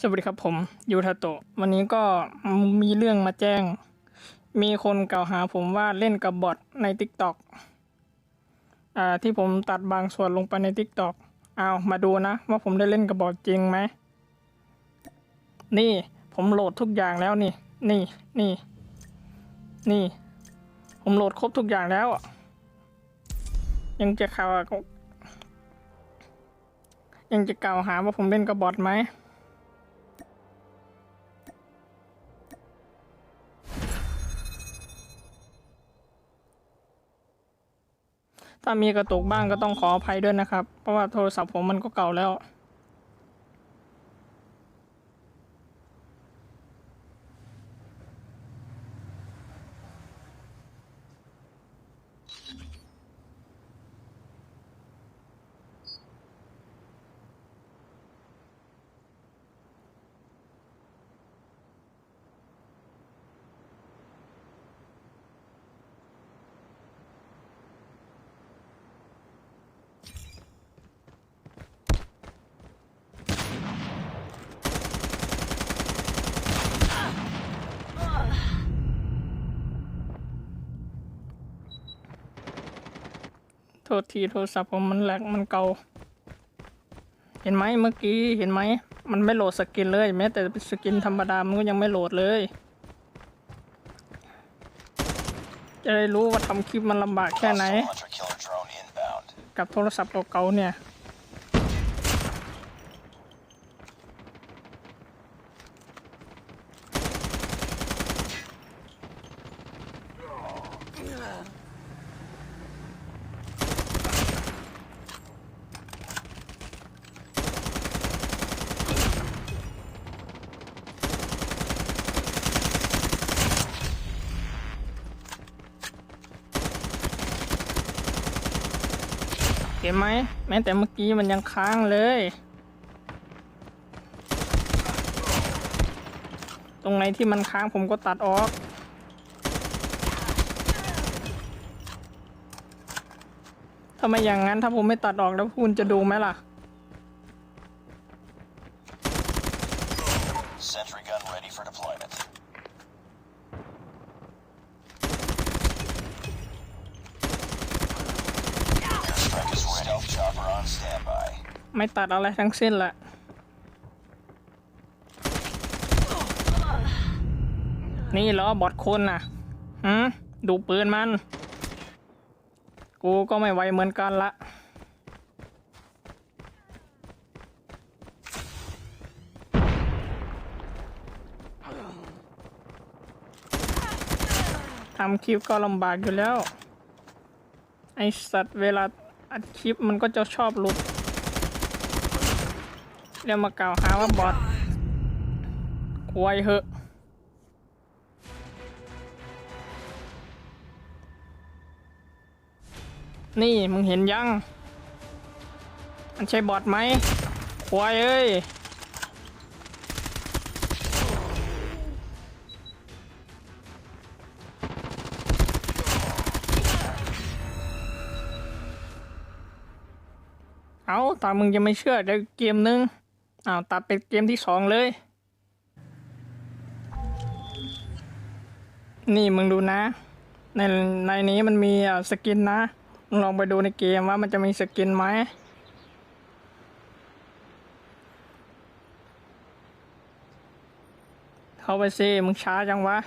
สวัสดีครับผมยูทาโตะวันนี้ก็มีเรื่องมาแจ้ง มีคนกล่าวหาผมว่าเล่นกับบอทใน t ิ k t o k อ่าที่ผมตัดบางส่วนลงไปใน t ิ k t o k เอามาดูนะ ว่าผมได้เล่นกับบอทจริงไหม นี่ผมโหลดทุกอย่างแล้วนี่ นี่นี่ นี่ ผมโหลดครบทุกอย่างแล้ว ยังจะข่าวยังจะกล่าวหาว่าผมเล่นกับบอทไหม ถ้ามีกระตุกบ้างก็ต้องขออภัยด้วยนะครับ เพราะว่าโทรศัพท์ผมมันก็เก่าแล้ว ษทีโทรศัพท์ผมมันแหลกมันเก่าเห็นไหมเมื่อกี้เห็นไหมมันไม่โหลดสกินเลยแม้แต่สกินธรรมดามันก็ยังไม่โหลดเลย จะได้รู้ว่าทำคลิปมันลำบากแค่ไหน กับโทรศัพท์เก่าๆเนี่ย ห็นไหมแม้แต่เมื่อกี้มันยังค้างเลย ตรงไหนที่มันค้างผมก็ตัดออก ทำไมอย่างนั้นถ้าผมไม่ตัดออกแล้วคุณจะดูไหมล่ะ ไม่ตัดอะไรทั้งสิ้นละนี่เหรอบอดคนน่ะหืมดูปืนมัน กูก็ไม่ไหวเหมือนกันละ ทำคลิปก็ลำบากอยู่แล้ว ไอสัตว์เวลา อัดคลิปมันก็จะชอบหลุดเรียกมากล่าวหาว่าบอทควายเหอะนี่มึงเห็นยัง มันใช่บอทไหมควายเอ้ย เอาตามึงยังไม่เชื่อเดี๋ยวเกมนึงอ้าวตัดเป็นเกมที่สองเลย นี่มึงดูนะ ในในนี้มันมีสกินนะมึงลองไปดูในเกมว่ามันจะมีสกินไหมเข้าไปสิมึงช้าจังวะ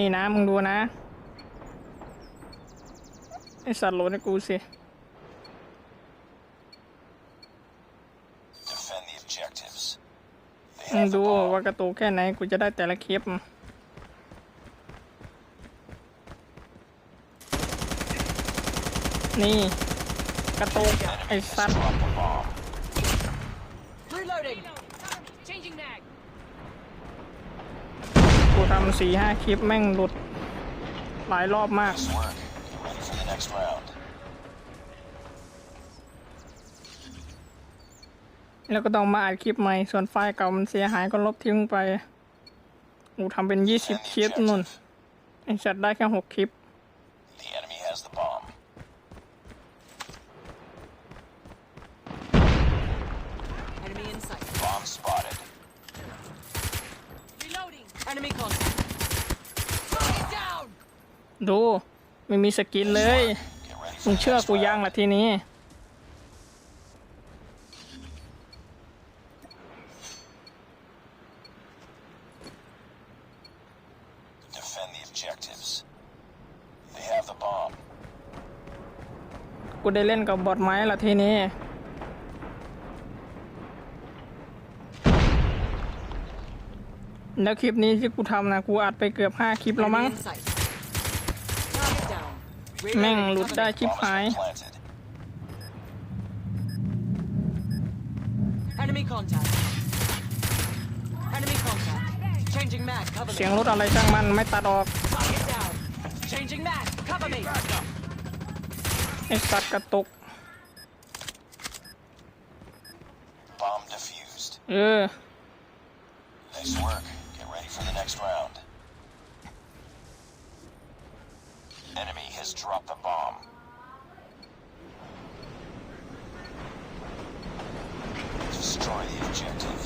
นี่นะมึงดูนะ ไอสัตว์โหลดให้กูสิ Defend the objectives. They มึง have the ดู bomb. ว่ากระตูแค่ไหนกูจะได้แต่ละคลิปนี่ กระตูกไอ Enemy สัต has ว์ dropped the bomb. Reloading. Changing mag. กู ทำสี่ห้าคลิปแม่งหลุด หลายรอบมาก Nice work. Get ready for the next round. แล้วก็ต้องมาอัดคลิปใหม่ ส่วนไฟล์เก่ามันเสียหายก็ลบทิ้งไปกูทำเป็นยี่สิบคลิปนุ่นไอ้สัตว์ได้แค่หกคลิป The enemy has the bomb. Enemy in sight. Bomb spotted. Reloading. Enemy contact. Target down. ดูไม่มีสกินเลย Get ready มึ for ง the เชื่อ next กูยัง round. ล่ะทีนี้ Defend the objectives. They have the bomb. กูได้เล่นกับบอทไหมล่ะทีนี้ แล้วคลิปนี้ที่กูทำนะกูอัดไปเกือบห้าคลิปแล้ว Enemy มั้ง in sight. Target down. แม่ง Reloading. หลุด Cover ได้ me. ชิบ Bomb หาย has been planted. Enemy contact. Enemy contact. Changing mag. Cover เสีย me. งรถอะไรช่างมันไม่ตัดออก Target down. Changing mag. Cover me. ไอสัตว์กระตุก Bomb defused. เออ Nice work. For the next round. Enemy has dropped the bomb. Destroy the objective.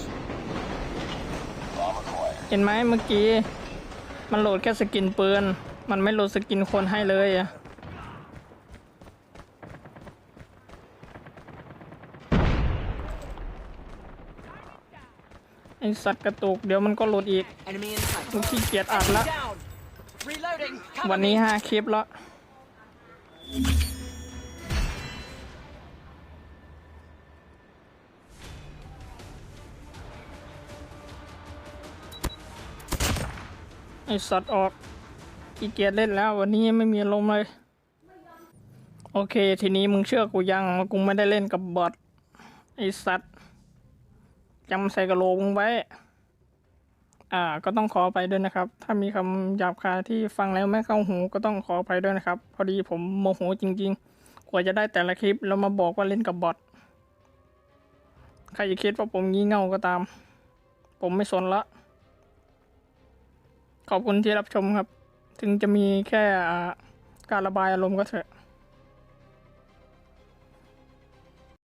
Bomb acquired. เห็นไหมเมื่อกี้ มันโหลดแค่สกินปืน มันไม่โหลดสกินคนให้เลยอะ ไอสัตว์กระตุกเดี๋ยวมันก็โหลดอีก Enemy in sight. กูขี้เกียจอัดละ Enemy down. Reloading. Cover วันนี้ me. ห้าคลิปแล้วไอสัตว์ออกขี้เกียจเล่นแล้ว วันนี้ไม่มีลมณ์เลย โอเค ทีนี้มึงเชื่อกูยังว่ากูไม่ได้เล่นกับบอทไอสัตว์ จำใส่กระโหลกมึงไว้ อ่า ก็ต้องขอไปด้วยนะครับ ถ้ามีคำหยาบคายที่ฟังแล้วไม่เข้าหูก็ต้องขอไปด้วยนะครับ พอดีผมโมโหจริง ๆ กว่าจะได้แต่ละคลิปแล้วมาบอกว่าเล่นกับบอท ใครจะคิดว่าผมงี่เง่าก็ตาม ผมไม่สนละ ขอบคุณที่รับชมครับ ถึงจะมีแค่การระบายอารมณ์ก็เถอะ